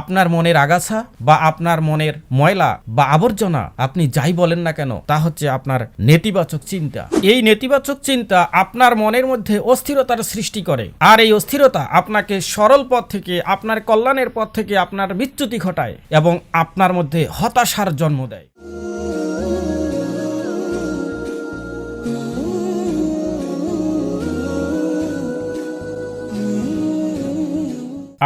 আপনার মনের আগাছা বা আপনার মনের ময়লা বা আবর্জনা আপনি যাই বলেন না কেন, তা হচ্ছে আপনার নেতিবাচক চিন্তা। এই নেতিবাচক চিন্তা আপনার মনের মধ্যে অস্থিরতার সৃষ্টি করে। আর এই অস্থিরতা আপনাকে সরল পথ থেকে, আপনার কল্যাণের পথ থেকে আপনার বিচ্যুতি ঘটায় এবং আপনার মধ্যে হতাশার জন্ম দেয়।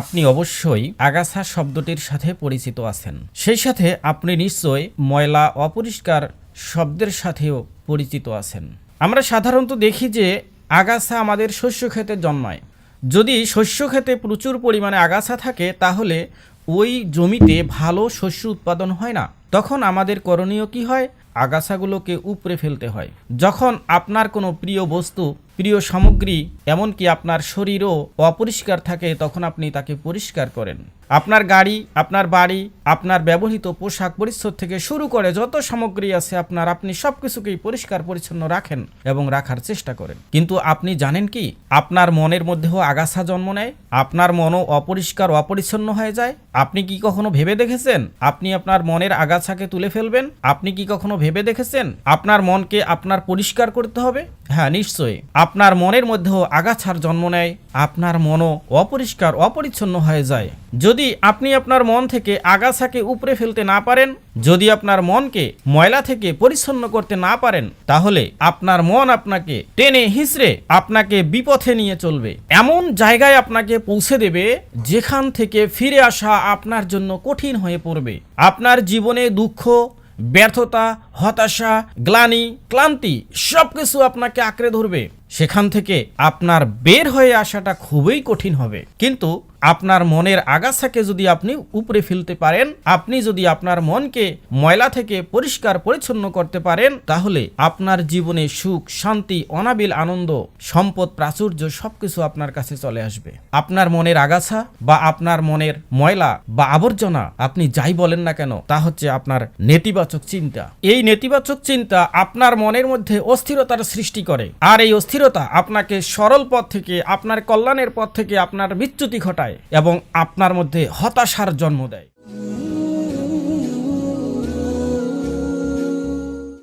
আপনি অবশ্যই আগাছা শব্দটির সাথে পরিচিত আছেন। সেই সাথে আপনি নিশ্চয় ময়লা অপরিষ্কার শব্দের সাথেও পরিচিত আছেন। আমরা সাধারণত দেখি যে আগাছা আমাদের শস্য ক্ষেতে জন্মায়। যদি শস্য ক্ষেতে প্রচুর পরিমাণে আগাছা থাকে, তাহলে ওই জমিতে ভালো শস্য উৎপাদন হয় না। তখন আমাদের করণীয় কি হয়? আগাছাগুলোকে উপড়ে ফেলতে হয়। যখন আপনার কোনো প্রিয় বস্তু প্রিয় সামগ্রী এমনকি আপনার শরীরও অপরিষ্কার থাকে তখন আপনি তাকে পরিষ্কার করেন। আপনার গাড়ি, আপনার বাড়ি, আপনার ব্যবহৃত পোশাক পরিচ্ছদ থেকে শুরু করে যত সামগ্রী আছে আপনার, আপনি সব কিছুকেই পরিষ্কার পরিচ্ছন্ন রাখেন এবং রাখার চেষ্টা করেন। কিন্তু আপনি জানেন কি? আপনার মনের মধ্যেও আগাছা জন্ম নেয়, আপনার মনও অপরিষ্কার, অপরিচ্ছন্ন হয়ে যায়। আপনি কি কখনো ভেবে দেখেছেন? আপনি আপনার মনের আগাছাকে তুলে ফেলবেন? আপনি কি কখনো ভেবে দেখেছেন? আপনার মনকে আপনার পরিষ্কার করতে হবে? হ্যাঁ নিশ্চয়ই। আপনার মনের মধ্যেও আগাছার জন্ম নেয়, আপনার মনও অপরিষ্কার, অপরিচ্ছন্ন হয়ে যায়। যদি আপনি আপনার মন থেকে আগাছাকে উপড়ে ফেলতে না পারেন, যদি আপনার মনকে ময়লা থেকে পরিচ্ছন্ন করতে না পারেন, তাহলে আপনার মন আপনাকে টেনে হিসড়ে আপনাকে বিপথে নিয়ে চলবে। এমন জায়গায় আপনাকে পৌঁছে দেবে যেখান থেকে ফিরে আসা আপনার জন্য কঠিন হয়ে পড়বে। আপনার জীবনে দুঃখ, ব্যর্থতা, হতাশা, গ্লানি, ক্লান্তি সবকিছু আপনাকে আঁকড়ে ধরবে। সেখান থেকে আপনার বের হয়ে আসাটা খুবই কঠিন হবে। কিন্তু আপনার মনের আগাছাকে যদি আপনি উপরে ফেলতে পারেন, আপনি যদি আপনার মনকে ময়লা থেকে পরিষ্কার পরিচ্ছন্ন করতে পারেন, তাহলে আপনার জীবনে সুখ, শান্তি, অনাবিল আনন্দ, সম্পদ, প্রাচুর্য সবকিছু আপনার কাছে চলে আসবে। আপনার মনের আগাছা বা আপনার মনের ময়লা বা আবর্জনা, আপনি যাই বলেন না কেন, তা হচ্ছে আপনার নেতিবাচক চিন্তা। এই নেতিবাচক চিন্তা আপনার মনের মধ্যে অস্থিরতার সৃষ্টি করে। আর এই অস্থিরতা আপনাকে সরল পথ থেকে, আপনার কল্যাণের পথ থেকে আপনার বিচ্যুতি ঘটায়। এবং আপনার মধ্যে হতাশার জন্ম দেয়।